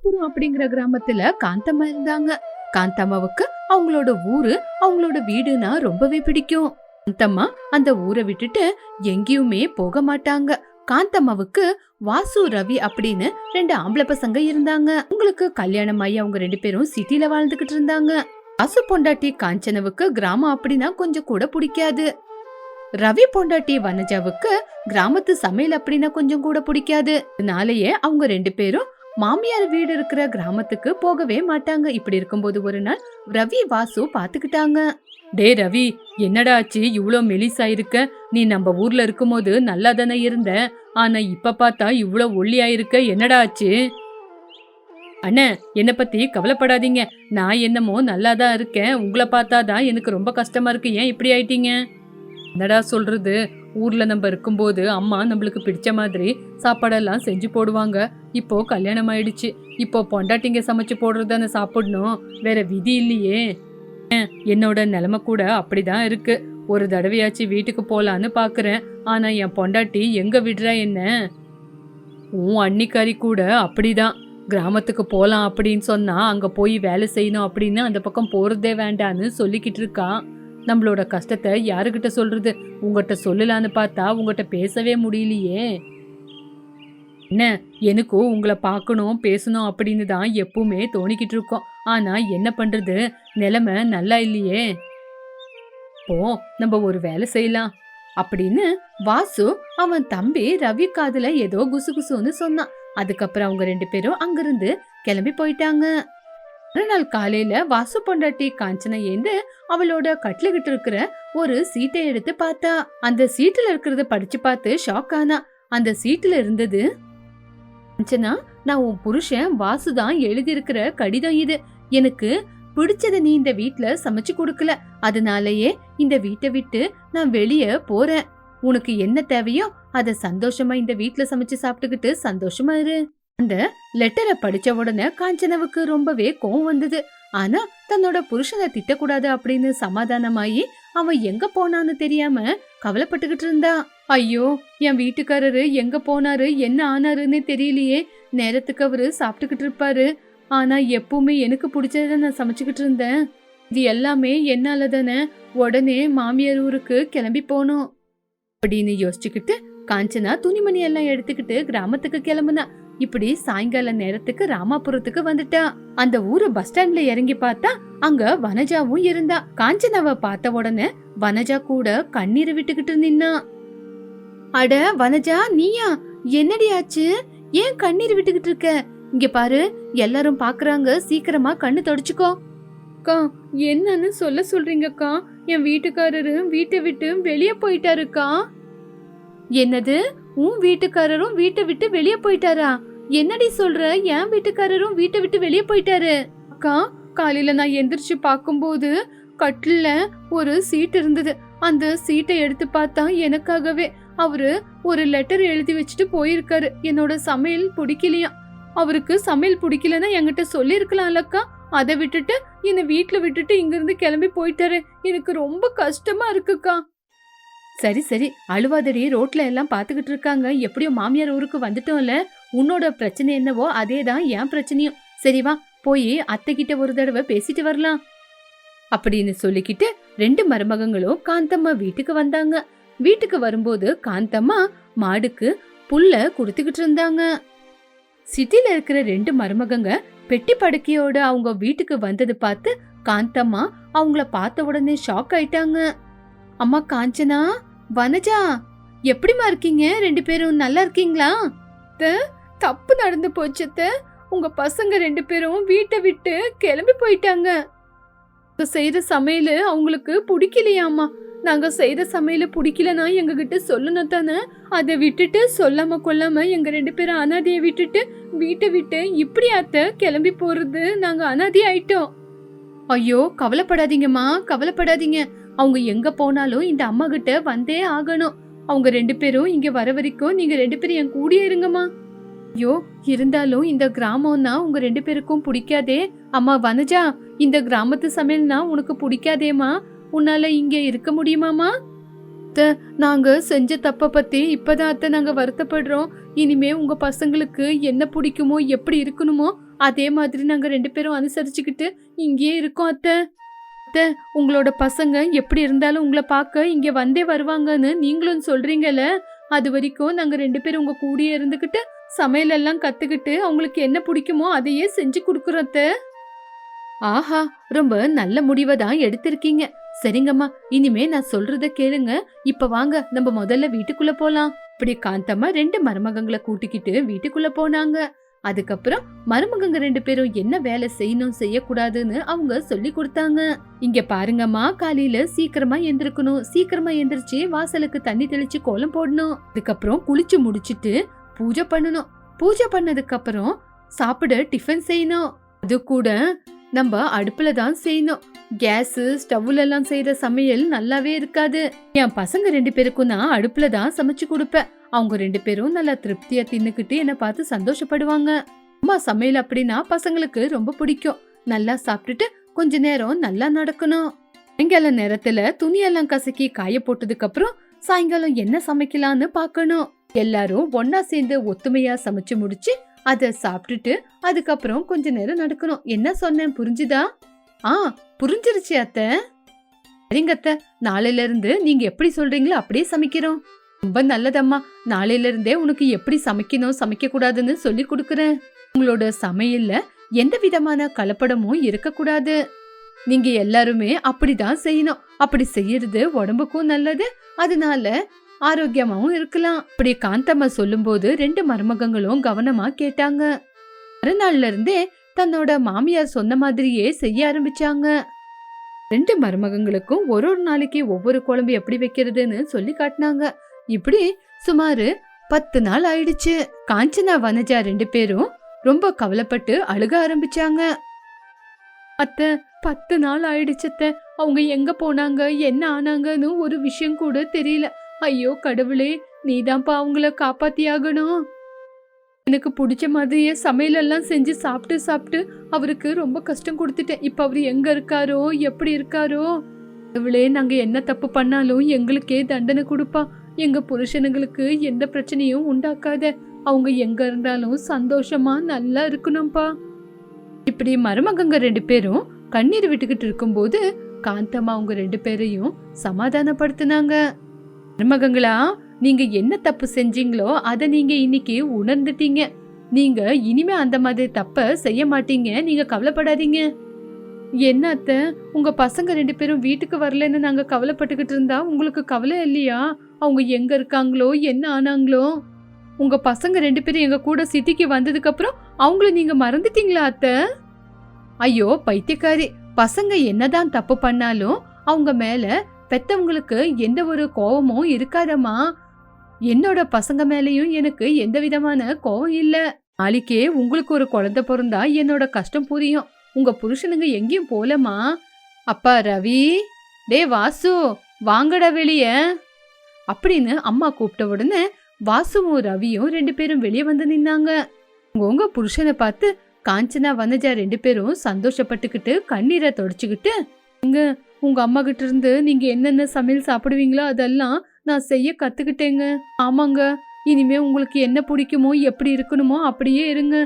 ராமாபுரம் அப்படிங்கிற கிராமத்துல காந்தம்மா இருந்தாங்க. காந்தம்மாவுக்கு அவங்களோட ஊரு அவங்களோட வீடுனா ரொம்பவே பிடிக்கும். காந்தம்மா அந்த ஊரை விட்டுட்டு எங்கேயுமே போக மாட்டாங்க. காந்தம்மாவுக்கு வாசு ரவி அப்படின்னு ரெண்டு ஆம்பளை பசங்க இருந்தாங்க. உங்களுக்கு கல்யாணம் ஆகி அவங்க ரெண்டு பேரும் சிட்டில வாழ்ந்துகிட்டு இருந்தாங்க. வாசு பொண்டாட்டி காஞ்சனவுக்கு கிராமம் அப்படின்னா கொஞ்சம் கூட பிடிக்காது. ரவி பொண்டாட்டி வனஜாவுக்கு கிராமத்து சமையல் அப்படின்னா கொஞ்சம் கூட பிடிக்காது. அதனாலயே அவங்க ரெண்டு பேரும் மாமியார் வீடு இருக்கிற கிராமத்துக்கு போகவே மாட்டாங்க. இப்படி இருக்கும்போது ஒரு நாள் ரவி வாசு பாத்துக்கிட்டாங்க டே ரவி என்னடா ஆச்சு? இவ்வளோ மெலிசா இருக்க நீ நம்ம ஊர்ல இருக்கும்போது நல்லா தானே இருந்த. ஆனா இப்ப பார்த்தா இவ்வளோ ஒல்லியாயிருக்க. என்னடா ஆச்சு? அண்ணே என்னை பத்தி கவலைப்படாதீங்க. நான் என்னமோ நல்லா தான் இருக்கேன். உங்களை பார்த்தா தான் எனக்கு ரொம்ப கஷ்டமா இருக்கு. ஏன் இப்படி ஆயிட்டீங்க? என்னடா சொல்றது? ஊர்ல நம்ம இருக்கும்போது அம்மா நம்மளுக்கு பிடிச்ச மாதிரி சாப்பாடெல்லாம் செஞ்சு போடுவாங்க. இப்போ கல்யாணம் ஆயிடுச்சு. இப்போ பொண்டாட்டிங்க சமைச்சு போடுறது தானே சாப்பிடணும். வேற விதி இல்லையே. என்னோட நிலைமை கூட அப்படிதான் இருக்கு. ஒரு தடவையாச்சு வீட்டுக்கு போலான்னு பாக்குறேன். ஆனா என் பொண்டாட்டி எங்க விடுறா என்ன? உன் அன்னிக்காரி கூட அப்படிதான். கிராமத்துக்கு போலாம் அப்படின்னு சொன்னா அங்க போய் வேலை செய்யணும் அப்படின்னு அந்த பக்கம் போறதே வேண்டான்னு சொல்லிக்கிட்டு இருக்கான் நம்மளோட கஷ்டத்தை யாருக்கிட்ட சொல்றது? உங்ககிட்ட சொல்லலான்னு பார்த்தா உங்ககிட்ட பேசவே முடியலையே. என்ன? எனக்கும் உங்களை பார்க்கணும் பேசணும் அப்படின்னு தான் எப்பவுமே தோணிக்கிட்டு இருக்கோம். ஆனா என்ன பண்றது? நிலைமை நல்லா இல்லையே. போ நம்ம ஒரு வேலை செய்யலாம். அப்படின்னு வாசு அவன் தம்பி ரவி காதுல ஏதோ குசு குசுன்னு சொன்னான். அதுக்கப்புறம் அவங்க ரெண்டு பேரும் அங்கிருந்து கிளம்பி போயிட்டாங்க. மறுநாள் காலையில வாசு பொண்டாட்டி காஞ்சனை ஏந்து அவளோட கட்டிலுகிட்டு இருக்கிற ஒரு சீட்டை எடுத்து பார்த்தா. அந்த சீட்டுல இருக்கிறத படிச்சு பார்த்து ஷாக் ஆனா. அந்த சீட்டுல இருந்தது காஞ்சனா நான் உன் புருஷன் வாசுதான் எழுதியிருக்கிற கடிதம் இது. எனக்கு பிடிச்சத நீ இந்த வீட்ல சமைச்சு கொடுக்கல. அதனாலயே இந்த வீட்டை விட்டு நான் வெளியே போறேன். உனக்கு என்ன தேவையோ அதை சந்தோஷமா இந்த வீட்ல சமைச்சு சாப்பிட்டுக்கிட்டு சந்தோஷமா இரு. அந்த லெட்டரை படிச்ச உடனே காஞ்சனாவுக்கு ரொம்பவே கோவம் வந்தது. ஆனா தன்னோட புருஷனை திட்டக்கூடாது அப்படின்னு சமாதானமாயி அவன் எங்க போனான்னு தெரியாம கவலைப்பட்டுக்கிட்டு இருந்தா. ஐயோ என் வீட்டுக்காரரு எங்க போனாரு என்ன ஆனாருன்னு தெரியலையே. நேரத்துக்கு அவரு சாப்பிட்டுக்கிட்டு இருப்பாரு. ஆனா எப்பவுமே எனக்கு பிடிச்சத நான் சமைச்சுக்கிட்டு இருந்தேன். இது எல்லாமே என்னால தானே உடனே மாமியார் ஊருக்கு கிளம்பி போனோம். அப்படின்னு யோசிச்சுக்கிட்டு காஞ்சனா துணிமணி எல்லாம் எடுத்துக்கிட்டு கிராமத்துக்கு கிளம்புனா இப்படி சாயங்கால நேரத்துக்கு ராமாபுரத்துக்கு வந்துட்டா. அந்த ஊரு பஸ் ஸ்டாண்ட்ல இறங்கி பார்த்தா அங்க வனஜாவும் இருந்தா. காஞ்சனாவை பார்த்த உடனே வனஜா கூட கண்ணீர் விட்டுக்கிட்டு நின்னா. அட வனஜா நீயா? என்னடி ஆச்சு? ஏன் கண்ணீர் விட்டுக்கிட்டு இருக்க? இங்க பாரு எல்லாரும் பாக்குறாங்க. சீக்கிரமா கண்ணு தொடச்சுக்கோ. அக்கா என்னன்னு சொல்ல சொல்றீங்கக்கா? என் வீட்டுக்காரரு வீட்டை விட்டு வெளியே போயிட்டாருக்கா? என்னது? உன் வீட்டுக்காரரும் வீட்டை விட்டு வெளியே போயிட்டாரா? என்னடி சொல்ற? என் வீட்டுக்காரரும் வீட்டை விட்டு வெளியே போயிட்டாரு. அக்கா காலையில நான் எந்திரிச்சு பார்க்கும்போது கட்டில ஒரு சீட் இருந்தது. அந்த சீட்டை எடுத்து பார்த்தா எனக்காகவே அவரு ஒரு லெட்டர் எழுதி வச்சுட்டு போயிருக்காரு. என்னோட சமையல் பிடிக்கலையா? அவருக்கு சமையல் பிடிக்கலன்னா என்கிட்ட சொல்லியிருக்கலாம்லக்கா அதை விட்டுட்டு என்னை வீட்டில் விட்டுட்டு இங்கிருந்து கிளம்பி போயிட்டாரு. எனக்கு ரொம்ப கஷ்டமா இருக்குக்கா. சரி சரி. அழுவாதடி. ரோட்ல எல்லாம் பாத்துக்கிட்டு இருக்காங்க. எப்படியோ மாமியார் ஊருக்கு வந்துட்டோம்ல. உன்னோட பிரச்சனை என்னவோ அதே தான் என் பிரச்சனையும். சரி வா போய் அத்தை கிட்ட ஒரு தடவை பேசிட்டு வரலாம். அப்படின்னு சொல்லிக்கிட்டு ரெண்டு மருமகங்களும் காந்தம்மா வீட்டுக்கு வந்தாங்க. வீட்டுக்கு வரும்போது காந்தம்மா மாடுக்கு புல்ல கொடுத்துக்கிட்டு இருந்தாங்க. சிட்டில இருக்கிற ரெண்டு மருமகங்க பெட்டி படுக்கையோட அவங்க வீட்டுக்கு வந்தது பார்த்து காந்தம்மா அவங்கள பார்த்த உடனே ஷாக் ஆயிட்டாங்க. அம்மா காஞ்சனா வனஜா எப்படிமா இருக்கீங்க? ரெண்டு பேரும் நல்லா இருக்கீங்களா? தப்பு நடந்து போச்சத்த உங்க பசங்க ரெண்டு பேரும் வீட்டை விட்டு கிளம்பி போயிட்டாங்க. செய்த சமையல் அவங்களுக்கு பிடிக்கலையாமா நாங்க செய்த சமையல் பிடிக்கலனா எங்க கிட்ட சொல்லணும் தானே அதை விட்டுட்டு சொல்லாம கொல்லாம எங்க ரெண்டு பேரும் அனாதையை விட்டுட்டு வீட்டை விட்டு இப்படி அத்தை கிளம்பி போறது நாங்க அனாதி ஆயிட்டோம். ஐயோ கவலைப்படாதீங்கம்மா கவலைப்படாதீங்க. அவங்க எங்க போனாலும் இந்த அம்மா கிட்ட வந்தே ஆகணும். அவங்க ரெண்டு பேரும் இங்க வர வரைக்கும் நீங்க ரெண்டு பேரும் என் கூடயே இருங்கம்மா. ஐயோ இருந்தாலும் இந்த கிராமம்னா உங்க ரெண்டு பேருக்கும் பிடிக்காதே. அம்மா வனஜா இந்த கிராமத்து சமையல்னா உனக்கு பிடிக்காதேம்மா? உன்னால இங்க இருக்க முடியுமாமா அத்தை, நாங்க செஞ்ச தப்ப பத்தி இப்பதான் அத்தை நாங்க வருத்தப்படுறோம். இனிமே உங்க பசங்களுக்கு என்ன பிடிக்குமோ எப்படி இருக்கணுமோ அதே மாதிரி நாங்க ரெண்டு பேரும் அனுசரிச்சுக்கிட்டு இங்கேயே இருக்கோம் அத்தை. அத்தை உங்களோட பசங்க எப்படி இருந்தாலும் உங்களை பார்க்க இங்க வந்தே வருவாங்கன்னு நீங்களும் சொல்றீங்கல்ல? அது வரைக்கும் நாங்க ரெண்டு பேரும் உங்க கூடயே இருந்துகிட்டு சமையலெல்லாம் கத்துக்கிட்டு அவங்களுக்கு என்ன பிடிக்குமோ அதையே செஞ்சு கொடுக்குறத. ஆஹா ரொம்ப நல்ல முடிவை தான் எடுத்திருக்கீங்க. சரிங்கம்மா இனிமே நான் சொல்றத கேளுங்க. இப்ப வாங்க நம்ம முதல்ல வீட்டுக்குள்ள போலாம். இப்படி காந்தம்மா ரெண்டு மருமகங்களை கூட்டிக்கிட்டு வீட்டுக்குள்ள போனாங்க. அதுக்கப்புறம் மருமகங்க ரெண்டு பேரும் என்ன வேலை செய்யணும் செய்யக்கூடாதுன்னு அவங்க சொல்லி கொடுத்தாங்க. இங்க பாருங்கம்மா காலையில சீக்கிரமா எந்திருக்கணும். சீக்கிரமா எந்திரிச்சு வாசலுக்கு தண்ணி தெளிச்சு கோலம் போடணும். அதுக்கப்புறம் குளிச்சு முடிச்சிட்டு பூஜை பண்ணணும். பூஜை பண்ணதுக்கு அப்புறம் சாப்பிட டிஃபன் செய்யணும். அது கூட நம்ம அடுப்புல தான் செய்யணும். கேஸ் ஸ்டவ்ல எல்லாம் செய்யற சமையல் நல்லாவே இருக்காது. என் பசங்க ரெண்டு பேருக்கும் நான் அடுப்புல தான் சமைச்சு கொடுப்பேன். அவங்க ரெண்டு பேரும் நல்லா திருப்தியா தின்னுக்கிட்டு என்ன பார்த்து சந்தோஷப்படுவாங்க. அம்மா சமையல் அப்படின்னா பசங்களுக்கு ரொம்ப பிடிக்கும். நல்லா சாப்பிட்டுட்டு கொஞ்ச நேரம் நல்லா நடக்கணும். சாயங்கால நேரத்துல துணியெல்லாம் கசக்கி காய போட்டதுக்கு அப்புறம் சாயங்காலம் என்ன சமைக்கலாம்னு பார்க்கணும். எல்லாரும் ஒன்னா சேர்ந்து ஒத்துமையா சமைச்சு முடிச்சு அத சாப்பிட்டுட்டு அதுக்கப்புறம் கொஞ்ச நேரம் நடக்கணும். என்ன சொன்னேன்? புரிஞ்சுதா? ஆ புரிஞ்சிருச்சு அத்தை. சரிங்க அத்தை. நாளையில இருந்து நீங்க எப்படி சொல்றீங்களோ அப்படியே சமைக்கிறோம். ரொம்ப நல்லதம்மா. நாளையில இருந்தே உனக்கு எப்படி சமைக்கணும் சமைக்க கூடாதுன்னு சொல்லி கொடுக்கறேன். உங்களோட சமையல்ல எந்த விதமான கலப்படமும் இருக்கக்கூடாது. நீங்க எல்லாருமே அப்படிதான் செய்யணும். அப்படி செய்யறது உடம்புக்கும் நல்லது. அதனால ஆரோக்கியமாவும் இருக்கலாம். அப்படி காந்தம்மா சொல்லும்போது ரெண்டு மருமகங்களும் கவனமா கேட்டாங்க. மறுநாள்ல இருந்தே தன்னோட மாமியார் சொன்ன மாதிரியே செய்ய ஆரம்பிச்சாங்க. ரெண்டு மருமகங்களுக்கும் ஒரு ஒரு நாளைக்கு ஒவ்வொரு குழம்பு எப்படி வைக்கிறதுன்னு சொல்லி காட்டினாங்க. இப்படி சுமாரு பத்து நாள் ஆயிடுச்சு. காஞ்சனா வனஜா ரெண்டு பேரும் ரொம்ப கவலைப்பட்டு அழுக ஆரம்பிச்சாங்க. அத்தை பத்து நாள் ஆயிடுச்சத்த அத்தை. அவங்க எங்க போனாங்க என்ன ஆனாங்கன்னு ஒரு விஷயம் கூட தெரியல. ஐயோ கடவுளே நீதான்ப்பா அவங்கள காப்பாத்தியாகணும். எனக்கு பிடிச்ச மாதிரியே சமையலெல்லாம் செஞ்சு சாப்பிட்டு சாப்பிட்டு அவருக்கு ரொம்ப கஷ்டம் கொடுத்துட்டேன். இப்போ அவர் எங்கே இருக்காரோ எப்படி இருக்காரோ? கடவுளே நாங்கள் என்ன தப்பு பண்ணாலும் எங்களுக்கே தண்டனை கொடுப்பா. எங்கள் புருஷனுங்களுக்கு எந்த பிரச்சனையும் உண்டாக்காத. அவங்க எங்கே இருந்தாலும் சந்தோஷமாக நல்லா இருக்கணும்ப்பா இப்படி மருமகங்க ரெண்டு பேரும் கண்ணீர் விட்டுக்கிட்டு இருக்கும்போது காந்தம்மா அவங்க ரெண்டு பேரையும் சமாதானப்படுத்தினாங்க. மருமகங்களா நீங்க என்ன தப்பு செஞ்சீங்களோ அதை நீங்க இன்னைக்கு உணர்ந்துட்டீங்க. நீங்க இனிமே அந்த மாதிரி தப்ப செய்ய மாட்டீங்க. நீங்க கவலைப்படாதீங்க. என்ன அத்தை? உங்க பசங்க ரெண்டு பேரும் வீட்டுக்கு வரலன்னு நாங்க கவலைப்பட்டுக்கிட்டு இருந்தா உங்களுக்கு கவலை இல்லையா? அவங்க எங்க இருக்காங்களோ என்ன ஆனாங்களோ? உங்க பசங்க ரெண்டு பேரும் எங்க கூட சிட்டிக்கு வந்ததுக்கு அப்புறம் அவங்கள நீங்க மறந்துட்டீங்களா அத்தை? ஐயோ பைத்தியக்காரி. பசங்க என்னதான் தப்பு பண்ணாலும் அவங்க மேல பெத்தவங்களுக்கு எந்த ஒரு கோவமும் இருக்காதம்மா. என்னோட பசங்க மேலேயும் எனக்கு எந்த விதமான கோவம் இல்லை. நாளைக்கே உங்களுக்கு ஒரு குழந்தை பிறந்தா என்னோட கஷ்டம் புரியும். உங்க புருஷனுங்க எங்கேயும் போலமா அப்பா ரவி டே வாசு வாங்கடா வெளிய. அப்படின்னு அம்மா கூப்பிட்ட உடனே வாசுவும் ரவியும் ரெண்டு பேரும் வெளியே வந்து நின்னாங்க. உங்க புருஷனை பார்த்து காஞ்சனா வனஜா ரெண்டு பேரும் சந்தோஷப்பட்டுக்கிட்டு கண்ணீரை தொடச்சுக்கிட்டு இங்க உங்கள் அம்மா கிட்ட இருந்து நீங்கள் என்னென்ன சமையல் சாப்பிடுவீங்களோ அதெல்லாம் நான் செய்ய கற்றுக்கிட்டேங்க ஆமாங்க. இனிமே உங்களுக்கு என்ன பிடிக்குமோ எப்படி இருக்கணுமோ அப்படியே இருங்க.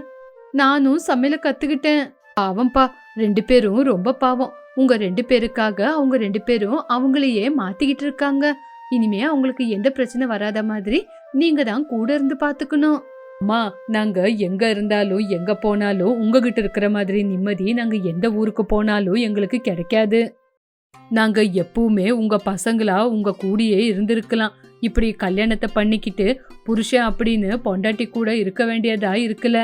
நானும் சமையலை கற்றுக்கிட்டேன் பாவம்ப்பா. ரெண்டு பேரும் ரொம்ப பாவம். உங்கள் ரெண்டு பேருக்காக அவங்க ரெண்டு பேரும் அவங்களையே மாற்றிக்கிட்டு இருக்காங்க. இனிமே அவங்களுக்கு எந்த பிரச்சனை வராத மாதிரி நீங்கள் தான் கூட இருந்து பார்த்துக்கணும் அம்மா நாங்கள் எங்கே இருந்தாலும் எங்கே போனாலும் உங்ககிட்ட இருக்கிற மாதிரி நிம்மதி நாங்கள் எந்த ஊருக்கு போனாலும் எங்களுக்கு கிடைக்காது. நாங்க எப்பவுமே உங்க பசங்களா உங்க கூடயே இருந்திருக்கலாம். இப்படி கல்யாணத்தை பண்ணிக்கிட்டு புருஷன் அப்படின்னு பொண்டாட்டி கூட இருக்க வேண்டியதா இருக்கல.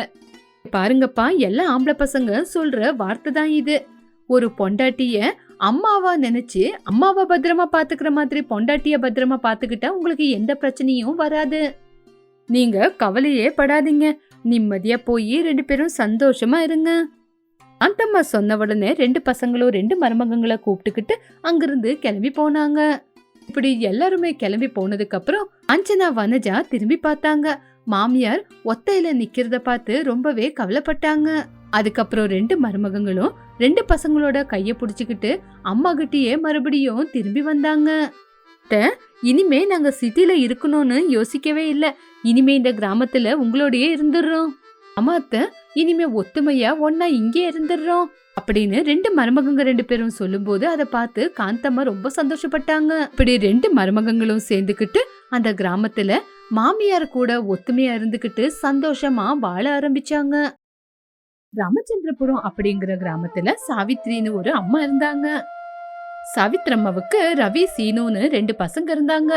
பாருங்கப்பா எல்லா ஆம்பளை பசங்க சொல்ற வார்த்தை தான் இது. ஒரு பொண்டாட்டிய அம்மாவா நினைச்சு அம்மாவை பத்திரமா பாத்துக்கிற மாதிரி பொண்டாட்டிய பத்திரமா பாத்துக்கிட்டா உங்களுக்கு எந்த பிரச்சனையும் வராது. நீங்க கவலையே படாதீங்க. நிம்மதியா போய் ரெண்டு பேரும் சந்தோஷமா இருங்க. அந்தம்மா சொன்ன உடனே ரெண்டு பசங்களும் ரெண்டு மருமகங்களை கூப்பிட்டுக்கிட்டு அங்கிருந்து கிளம்பி போனாங்க. இப்படி எல்லாருமே கிளம்பி போனதுக்கு அப்புறம் அஞ்சனா வனஜா திரும்பி பார்த்தாங்க. மாமியார் ஒத்தையில நிக்கிறத பார்த்து ரொம்பவே கவலைப்பட்டாங்க. அதுக்கப்புறம் ரெண்டு மருமகங்களும் ரெண்டு பசங்களோட கைய புடிச்சுக்கிட்டு அம்மா கிட்டயே மறுபடியும் திரும்பி வந்தாங்க. இனிமே நாங்க சிட்டில இருக்கணும்னு யோசிக்கவே இல்ல. இனிமே இந்த கிராமத்துல உங்களோடயே இருந்துடுறோம் அம்மா அத்தை இனிமே ஒத்துமையா ஒன்னா இங்கே இருந்துடுறோம் அப்படின்னு ரெண்டு மருமகங்க ரெண்டு பேரும் சொல்லும்போது அதை பார்த்து காந்தம்மா ரொம்ப சந்தோஷப்பட்டாங்க. இப்படி ரெண்டு மருமகங்களும் சேர்ந்துக்கிட்டு அந்த கிராமத்துல மாமியார் கூட ஒத்துமையா இருந்துகிட்டு சந்தோஷமா வாழ ஆரம்பிச்சாங்க. ராமச்சந்திரபுரம் அப்படிங்கிற கிராமத்துல சாவித்ரின்னு ஒரு அம்மா இருந்தாங்க. சாவித்ரம்மாவுக்கு ரவி சீனுன்னு ரெண்டு பசங்க இருந்தாங்க.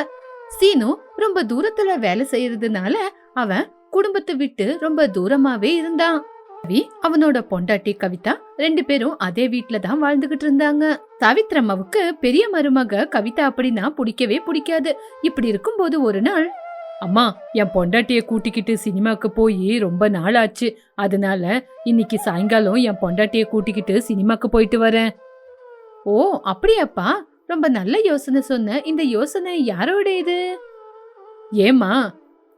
சீனு ரொம்ப தூரத்துல வேலை செய்யறதுனால அவன் குடும்பத்தை விட்டு ரொம்ப தூரமாவே இருந்தான். ரவி அவனோட பொண்டாட்டி கவிதா ரெண்டு பேரும் அதே வீட்ல தான் வாழ்ந்துகிட்டு இருந்தாங்க. சாவித்ரம்மாவுக்கு பெரிய மருமக கவிதா அப்படின்னா பிடிக்கவே பிடிக்காது. இப்படி இருக்கும்போது ஒரு நாள் அம்மா என் பொண்டாட்டிய கூட்டிக்கிட்டு சினிமாக்கு போய் ரொம்ப நாள் ஆச்சு அதனால இன்னைக்கு சாயங்காலம் என் பொண்டாட்டிய கூட்டிக்கிட்டு சினிமாக்கு போயிட்டு வரேன். ஓ அப்படியாப்பா? ரொம்ப நல்ல யோசனை சொன்ன. இந்த யோசனை யாரோட இது? ஏமா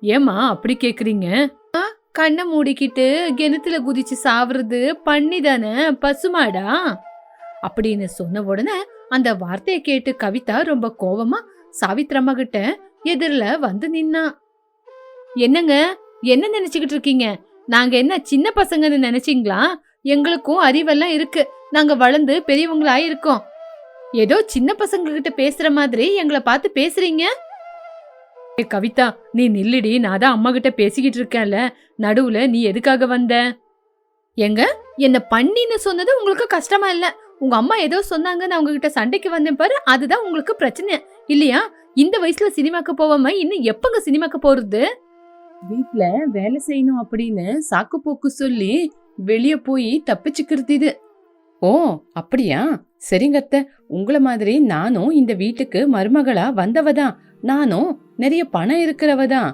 ஏமா அப்படி கேக்குறீங்க? ஆ, கண்ணை மூடிக்கிட்டு கிணத்துல குதிச்சு சாவுறது பண்ணி தானே பசுமாடா? அப்படின்னு சொன்ன உடனே அந்த வார்த்தையை கேட்டு கவிதா ரொம்ப கோவமா சாவித்ரம்மா கிட்ட எதிரில் வந்து நின்னா. என்னங்க என்ன நினைச்சுக்கிட்டு இருக்கீங்க? நாங்க என்ன சின்ன பசங்கன்னு நினைச்சிங்களா? எங்களுக்கும் அறிவெல்லாம் இருக்கு. நாங்க வளர்ந்து பெரியவங்களா இருக்கோம் ஏதோ சின்ன பசங்க கிட்ட பேசுற மாதிரி எங்களை பார்த்து பேசுறீங்க? கவிதா நீ நில்லுடி. நான் தான் அம்மா கிட்ட பேசிக்கிட்டு இருக்கேன்ல. நடுவுல நீ எதுக்காக வந்த? எங்க என்ன பண்ணின்னு சொன்னது உங்களுக்கு கஷ்டமா இல்ல. உங்க அம்மா ஏதோ சொன்னாங்க நான் உங்ககிட்ட சண்டைக்கு வந்தேன் பாரு அதுதான் உங்களுக்கு பிரச்சனை. இல்லையா? இந்த வயசுல சினிமாக்கு போவாம இன்னும் எப்பங்க சினிமாக்கு போறது? வீட்ல வேலை செய்யணும் அப்படின்னு சாக்கு போக்கு சொல்லி வெளிய போய் தப்பிச்சுக்கிறது இது. ஓ அப்படியா? சரிங்க அத்தை. உங்கள மாதிரி நானும் இந்த வீட்டுக்கு மருமகளா வந்தவ தான் நானும் நிறைய பணம் இருக்கிறவ தான்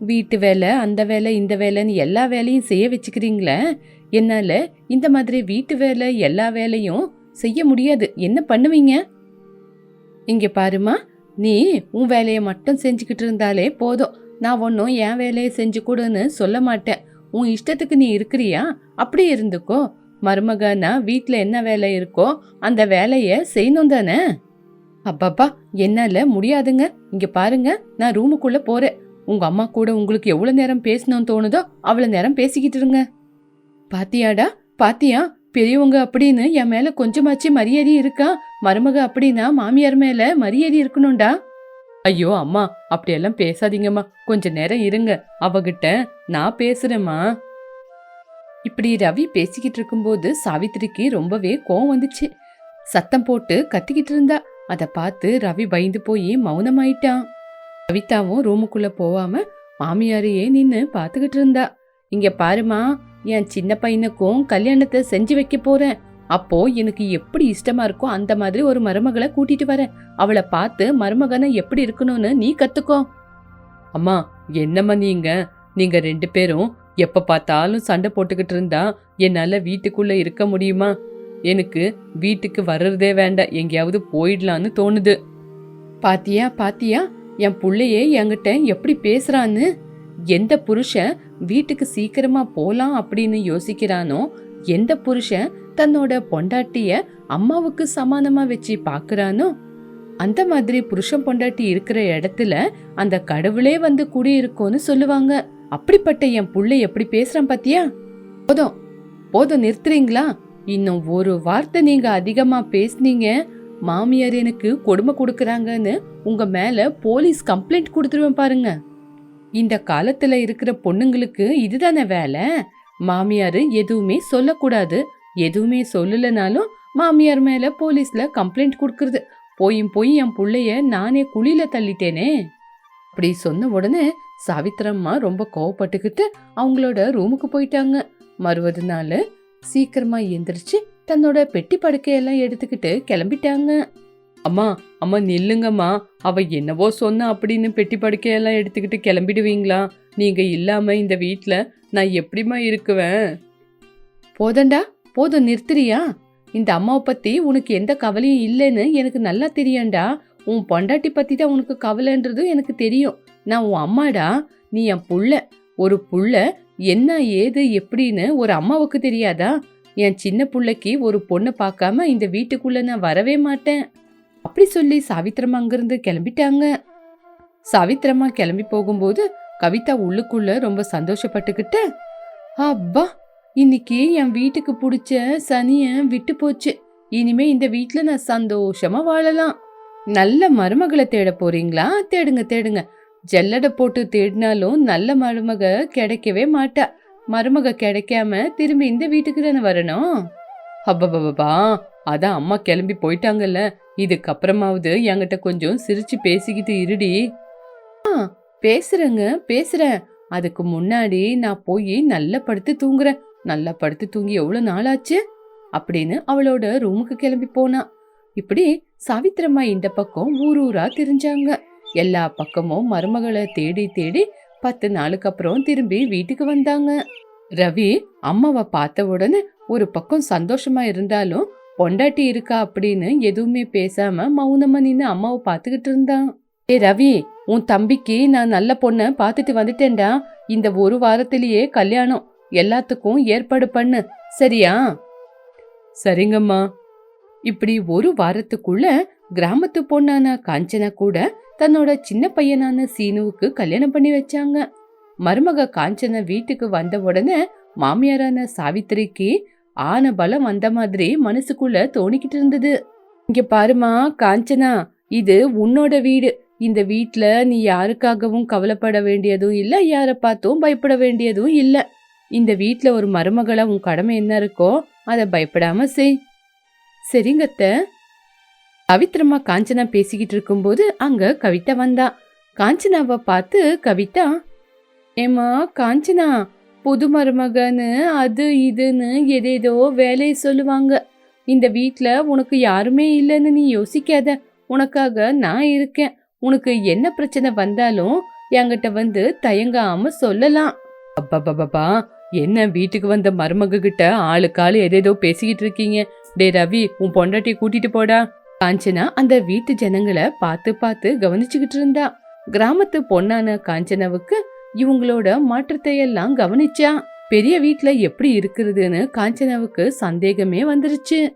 வீட்டு வேலை அந்த வேலை இந்த வேலைன்னு எல்லா வேலையும் செய்ய வச்சுக்கிறீங்களே? என்னால் இந்த மாதிரி வீட்டு வேலை எல்லா வேலையும் செய்ய முடியாது. என்ன பண்ணுவீங்க? இங்கே பாருமா நீ உன் வேலையை மட்டும் செஞ்சுக்கிட்டு இருந்தாலே போதும். நான் ஒன்றும் என் வேலையை செஞ்சு கொடுன்னு சொல்ல மாட்டேன். உன் இஷ்டத்துக்கு நீ இருக்கிறியா? அப்படி இருந்துக்கோ. மருமகனா வீட்டில் என்ன வேலை இருக்கோ அந்த வேலையை செய்யணும் தானே? அப்பப்பா என்னால முடியாதுங்க. இங்க பாருங்க நான் ரூமுக்குள்ள போறேன். உங்க அம்மா கூட உங்களுக்கு எவ்வளவு நேரம் பேசணும்னு தோணுதோ அவ்வளவு நேரம் பேசிக்கிட்டு இருங்க. பாத்தியாடா பாத்தியா? பெரியவங்க அப்படின்னு என் மேல கொஞ்சமாச்சு மரியாதை இருக்கா? மருமக அப்படின்னா மாமியார் மேல மரியாதை இருக்கணும்டா. ஐயோ அம்மா அப்படியெல்லாம் பேசாதீங்கம்மா. கொஞ்ச நேரம் இருங்க. அவகிட்ட நான் பேசுறேம்மா. இப்படி ரவி பேசிக்கிட்டு இருக்கும்போது சாவித்திரிக்கு ரொம்பவே கோவம் வந்துச்சு. சத்தம் போட்டு கத்திக்கிட்டு இருந்தா. அதை பார்த்து ரவி பயந்து போய் மௌனமாயிட்டான். கவிதாவும் ரூமுக்குள்ள போவாம மாமியாரையே நின்று பார்த்துக்கிட்டு இருந்தா. இங்க பாருமா என் சின்ன பையனுக்கும் கல்யாணத்தை செஞ்சு வைக்க போறேன். அப்போ எனக்கு எப்படி இஷ்டமா இருக்கோ அந்த மாதிரி ஒரு மருமகளை கூட்டிட்டு வரேன். அவளை பார்த்து மருமகனை எப்படி இருக்கணும்னு நீ கத்துக்கோ. அம்மா என்னம்மா நீங்க? நீங்க ரெண்டு பேரும் எப்ப பார்த்தாலும் சண்டை போட்டுக்கிட்டு இருந்தா என்னால வீட்டுக்குள்ள இருக்க முடியுமா? எனக்கு வீட்டுக்கு வர்றதே வேண்டாம். எங்கேயாவது போயிடலான்னு தோணுது. பாத்தியா பாத்தியா என் பிள்ளையே என்கிட்ட எப்படி பேசுறான்னு? எந்த புருஷன் வீட்டுக்கு சீக்கிரமா போலாம் அப்படின்னு யோசிக்கிறானோ எந்த புருஷன் தன்னோட பொண்டாட்டிய அம்மாவுக்கு சமானமா வச்சு பாக்குறானோ அந்த மாதிரி புருஷன் பொண்டாட்டி இருக்கிற இடத்துல அந்த கடவுளே வந்து குடியிருக்கும்னு சொல்லுவாங்க. அப்படிப்பட்ட என் புள்ளை எப்படி பேசுறான் பாத்தியா? போதும். போதும் நிறுத்துறீங்களா? இன்னும் ஒரு வார்த்தை நீங்க அதிகமா பேசுனீங்க. மாமியார் எனக்கு கொடுமை கொடுக்கறாங்கன்னு உங்க மேல போலீஸ் கம்ப்ளைண்ட் கொடுத்துருவேன் பாருங்க. இந்த காலத்துல இருக்கிற பொண்ணுங்களுக்கு இதுதானே வேலை? மாமியார் எதுவுமே சொல்லக்கூடாது. எதுவுமே சொல்லலைனாலும் மாமியார் மேல போலீஸ்ல கம்ப்ளைண்ட் கொடுக்கறது. போயும் போய் என் பிள்ளைய நானே குழியில தள்ளிட்டேனே. அப்படி சொன்ன உடனே சாவித்திரம்மா ரொம்ப கோவப்பட்டுக்கிட்டு அவங்களோட ரூமுக்கு போயிட்டாங்க. மறுவது நாள் சீக்கிரமா எந்திரிச்சு தன்னோட பெட்டி படுக்கையெல்லாம் எடுத்துக்கிட்டு கிளம்பிட்டாங்க. அம்மா அம்மா நில்லுங்கம்மா. அவ என்னவோ சொன்னா அப்படின்னு பெட்டி படுக்கையெல்லாம் எடுத்துக்கிட்டு கிளம்பிடுவீங்களா? நீங்க இல்லாம இந்த வீட்ல நான் எப்படிம்மா இருக்குவேன்? போதண்டா போதும் நிறுத்துறியா? இந்த அம்மாவை பத்தி உனக்கு எந்த கவலையும் இல்லைன்னு எனக்கு நல்லா தெரியும்டா. உன் பொண்டாட்டி பத்தி தான் உனக்கு கவலைன்றது எனக்கு தெரியும். நான் உன் அம்மாடா நீ என் புள்ள. ஒரு புள்ள என்ன ஏது எப்படின்னு ஒரு அம்மாவுக்கு தெரியாதா? என் சின்ன பிள்ளைக்கு ஒரு பொண்ணை பார்க்காம இந்த வீட்டுக்குள்ள நான் வரவே மாட்டேன். அப்படி சொல்லி சாவித்திரமா அங்கிருந்து கிளம்பிட்டாங்க. சாவித்திரமா கிளம்பி போகும்போது கவிதா உள்ளுக்குள்ள ரொம்ப சந்தோஷப்பட்டுக்கிட்டு அப்பா இன்னைக்கு என் வீட்டுக்கு பிடிச்ச சனிய விட்டு போச்சு. இனிமே இந்த வீட்டில் நான் சந்தோஷமா வாழலாம். நல்ல மருமகளை தேட போறீங்களா? தேடுங்க தேடுங்க. ஜல்லடை போட்டு தேடினாலும் நல்ல மருமக கிடைக்கவே மாட்டா. மருமக கிடைக்காம திரும்பி இந்த வீட்டுக்கு தானே வரணும்? அப்பப்பப்பா அதான் அம்மா கிளம்பி போயிட்டாங்கல்ல. இதுக்கப்புறமாவது என்கிட்ட கொஞ்சம் சிரிச்சு பேசிக்கிட்டு இருடி. ஆ பேசுறேங்க பேசுறேன். அதுக்கு முன்னாடி நான் போய் நல்லா படுத்து தூங்குறேன். நல்லா படுத்து தூங்கி எவ்வளோ நாள் ஆச்சு அப்படின்னு அவளோட ரூமுக்கு கிளம்பி போனா. இப்படி சாவித்திரம்மா இந்த பக்கம் ஊர் ஊரா தெரிஞ்சாங்க. எல்லா பக்கமும் மருமகளை தேடி தேடி பத்து நாளுக்கு அப்புறம் திரும்பி வீட்டுக்கு வந்தாங்க. ரவி அம்மாவை பார்த்த உடனே ஒரு பக்கம் சந்தோஷமா இருந்தாலும் பொண்டாட்டி இருக்கா? அப்படின்னு எதுவுமே பேசாம மௌனமா நின்று அம்மாவை பார்த்துக்கிட்டு இருந்தான். ஏ ரவி உன் தம்பிக்கு நான் நல்ல பொண்ணை பார்த்துட்டு வந்துட்டேன்டா. இந்த ஒரு வாரத்திலேயே கல்யாணம். எல்லாத்துக்கும் ஏற்பாடு பண்ணு. சரியா? சரிங்கம்மா. இப்படி ஒரு வாரத்துக்குள்ள கிராமத்து பொண்ணான காஞ்சனா கூட தன்னோட சின்ன பையனான சீனுவுக்கு கல்யாணம் பண்ணி வச்சாங்க. மருமக காஞ்சனை வீட்டுக்கு வந்த உடனே மாமியாரான சாவித்திரிக்கு ஆன பலம் வந்த மாதிரி மனசுக்குள்ள தோணிக்கிட்டு இருந்தது. இங்க பாருமா காஞ்சனா இது உன்னோட வீடு. இந்த வீட்ல நீ யாருக்காகவும் கவலைப்பட வேண்டியதும் இல்ல யார பார்த்தும் பயப்பட வேண்டியதும் இல்ல. இந்த வீட்ல ஒரு மருமகளா உன் கடமை என்ன இருக்கோ அதை பயப்படாம செய். சரிங்கத்த கவித்ரம்மா காஞ்சனா பேசிக்கிட்டு இருக்கும்போது அங்க கவிதா வந்தா. காஞ்சனாவை பார்த்து கவிதா ஏமா காஞ்சனா புது மருமகன்னு அது இதுன்னு எதேதோ வேலையை சொல்லுவாங்க. இந்த வீட்டில் உனக்கு யாருமே இல்லைன்னு நீ யோசிக்காத. உனக்காக நான் இருக்கேன். உனக்கு என்ன பிரச்சனை வந்தாலும் என்கிட்ட வந்து தயங்காம சொல்லலாம். அப்பா என்ன வீட்டுக்கு வந்த மருமக கிட்ட ஆளுக்காளு எதேதோ பேசிக்கிட்டு இருக்கீங்க. டே ரவி உன் பொண்டாட்டி கூட்டிட்டு போடா. காஞ்சனா அந்த வீட்டு ஜனங்களை பார்த்து பார்த்து கவனிச்சுக்கிட்டு இருந்தா. கிராமத்து பொண்ணான காஞ்சனாவுக்கு இவங்களோட மாற்றத்தை எல்லாம் கவனிச்சா. பெரிய வீட்ல எப்படி இருக்கிறதுன்னு காஞ்சனாவுக்கு சந்தேகமே வந்துருச்சு.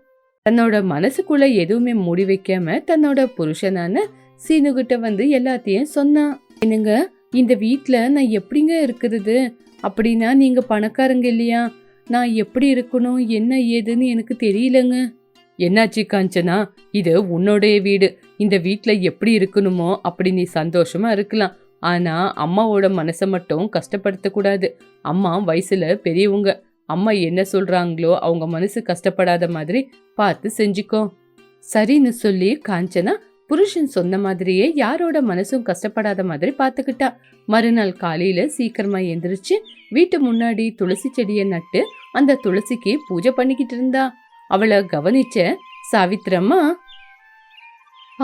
தன்னோட மனசுக்குள்ள எதுவுமே மூடி வைக்காம தன்னோட புருஷனான சீனுகிட்ட வந்து எல்லாத்தையும் சொன்னான் என்னங்க இந்த வீட்ல நான் எப்படிங்க இருக்கிறது? அப்படின்னா நீங்க பணக்காரங்க இல்லையா? நான் எப்படி இருக்கணும்? என்ன ஏதுன்னு எனக்கு தெரியலங்க. என்னாச்சு காஞ்சனா? இது உன்னோடைய வீடு. இந்த வீட்டில் எப்படி இருக்கணுமோ அப்படி நீ சந்தோஷமா இருக்கலாம். ஆனா அம்மாவோட மனசை மட்டும் கஷ்டப்படுத்தக்கூடாது அம்மா வயசுல பெரியவங்க. அம்மா என்ன சொல்றாங்களோ அவங்க மனசு கஷ்டப்படாத மாதிரி பார்த்து செஞ்சுக்கோ. சரின்னு சொல்லி காஞ்சனா புருஷன் சொன்ன மாதிரியே யாரோட மனசும் கஷ்டப்படாத மாதிரி பார்த்துக்கிட்டா. மறுநாள் காலையில சீக்கிரமா எந்திரிச்சு வீட்டு முன்னாடி துளசி செடியை நட்டு அந்த துளசிக்கு பூஜை பண்ணிக்கிட்டு இருந்தா. அவளை கவனிச்ச சாவித்திரம்மா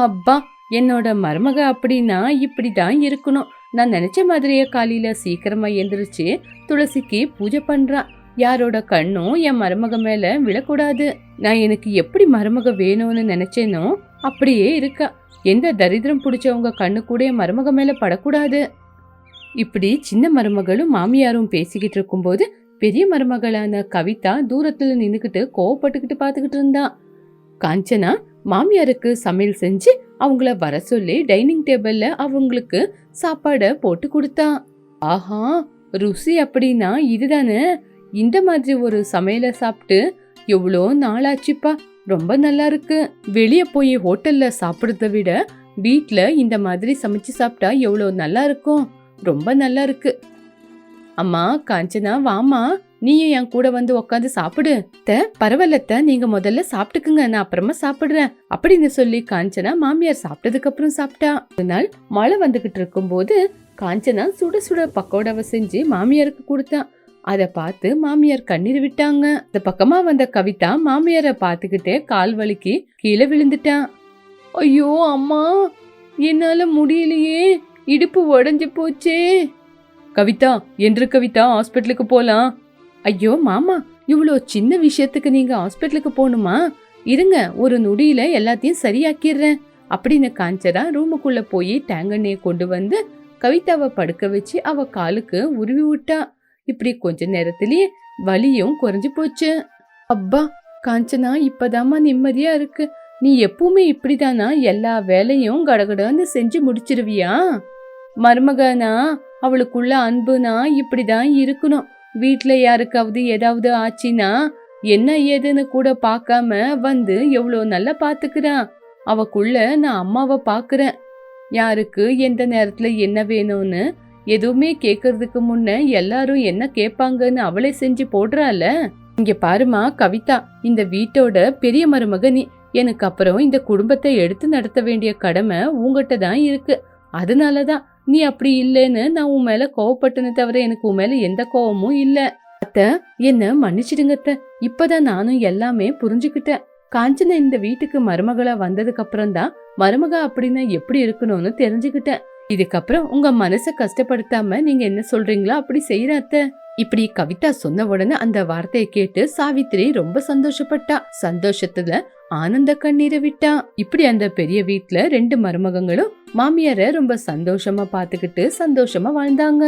அப்பா என்னோட மருமக அப்படின்னா இப்படி தான் இருக்கணும். நான் நினைச்ச மாதிரியே காலையில் சீக்கிரமாக எழுந்திரிச்சு துளசிக்கு பூஜை பண்ணுறான் யாரோட கண்ணும் என் மருமக மேலே விழக்கூடாது. நான் எனக்கு எப்படி மருமக வேணும்னு நினச்சேனோ அப்படியே இருக்கா. எந்த தரித்திரம் பிடிச்சவங்க கண்ணு கூட என் மருமக மேலே படக்கூடாது. இப்படி சின்ன மருமகளும் மாமியாரும் பேசிக்கிட்டு இருக்கும்போது பெரிய மருமகளான கவிதா தூரத்துல நின்றுக்கிட்டு கோவப்பட்டுக்கிட்டு பார்த்துக்கிட்டு இருந்தான் காஞ்சனா மாமியாருக்கு சமையல் செஞ்சு அவங்கள வர சொல்லி டைனிங் டேபிள்ல அவங்களுக்கு சாப்பாட போட்டு கொடுத்தா. ஆஹா ருசி அப்படின்னா இதுதானே? இந்த மாதிரி ஒரு சமையலை சாப்பிட்டு எவ்வளோ நாளாச்சுப்பா. ரொம்ப நல்லா இருக்கு. வெளியே போய் ஹோட்டல்ல சாப்பிட்றத விட வீட்டில் இந்த மாதிரி சமைச்சு சாப்பிட்டா எவ்வளோ நல்லா இருக்கும். ரொம்ப நல்லா இருக்கு. அம்மா காஞ்சனா வாமா நீயும் என் கூட வந்து உக்காந்து சாப்பிடு. த பரவாயில்லத்த நீங்க முதல்ல சாப்பிட்டுக்குங்க நான் அப்புறமா சாப்பிடுறேன் அப்படின்னு சொல்லி காஞ்சனா மாமியார் சாப்பிட்டதுக்கு அப்புறம் சாப்பிட்டா. ஒரு நாள் மழை வந்துகிட்டு இருக்கும்போது காஞ்சனா சுட சுட பக்கோடாவை செஞ்சு மாமியாருக்கு கொடுத்தான் அதை பார்த்து மாமியார் கண்ணீர் விட்டாங்க. இந்த பக்கமா வந்த கவிதா மாமியாரை பார்த்துக்கிட்டே கால் வலிக்கு கீழே விழுந்துட்டான் ஐயோ அம்மா என்னால முடியலையே இடுப்பு உடஞ்சு போச்சே. கவிதா என்று கவிதா ஹாஸ்பிட்டலுக்கு போலாம். ஐயோ மாமா இவ்வளோ சின்ன விஷயத்துக்கு நீங்க ஹாஸ்பிட்டலுக்கு போகணுமா? இருங்க ஒரு நொடியில எல்லாத்தையும் சரியாக்கிடுறேன். அப்படின்னு காஞ்சரா ரூமுக்குள்ள போய் டேங்கண்ணியை கொண்டு வந்து கவிதாவை படுக்க வச்சு அவ காலுக்கு உருவி விட்டா. இப்படி கொஞ்ச நேரத்திலேயே வலியும் குறைஞ்சு போச்சு. அப்பா காஞ்சனா இப்பதாமா நிம்மதியா இருக்கு. நீ எப்பவுமே இப்படிதானா? எல்லா வேலையும் கடகடன்னு செஞ்சு முடிச்சிருவியா? மருமகனா அவளுக்குள்ள அன்புனா இப்படிதான் இருக்கணும். வீட்டில் யாருக்காவது ஏதாவது ஆச்சுன்னா என்ன ஏதுன்னு கூட பார்க்காம வந்து எவ்வளோ நல்லா பார்த்துக்கிறான் அவக்குள்ள நான் அம்மாவை பார்க்குறேன் யாருக்கு எந்த நேரத்தில் என்ன வேணும்னு எதுவுமே கேட்கறதுக்கு முன்ன எல்லாரும் என்ன கேட்பாங்கன்னு அவளே செஞ்சு போடுறால இங்க பாருமா கவிதா இந்த வீட்டோட பெரிய மருமக நீ. எனக்கு அப்புறம் இந்த குடும்பத்தை எடுத்து நடத்த வேண்டிய கடமை உங்ககிட்ட தான் இருக்கு. அதனாலதான் நீ அப்படி இல்லைன்னு நான் உன் மேல கோவப்பட்டனே தவிர எனக்கு உன் மேல எந்த கோவமும் இல்ல. அத்த என்ன மன்னிச்சிடுங்க அத்த. இப்பதான் நானும் எல்லாமே புரிஞ்சுக்கிட்டேன். காஞ்சனா இந்த வீட்டுக்கு மருமகளா வந்ததுக்கு அப்புறம் தான் மருமக அப்படின்னா எப்படி இருக்கணும்னு தெரிஞ்சுக்கிட்டேன். இதுக்கப்புறம் உங்க மனசை கஷ்டப்படுத்தாம நீங்க என்ன சொல்றீங்களோ அப்படி செய்யற அத்தை. இப்படி கவிதா சொன்ன உடனே அந்த வார்த்தையை கேட்டு சாவித்திரி ரொம்ப சந்தோஷப்பட்டா. சந்தோஷத்துல ஆனந்த கண்ணீரை விட்டா. இப்படி அந்த பெரிய வீட்டுல ரெண்டு மருமகங்களும் மாமியார ரொம்ப சந்தோஷமா பாத்துக்கிட்டு சந்தோஷமா வாழ்ந்தாங்க.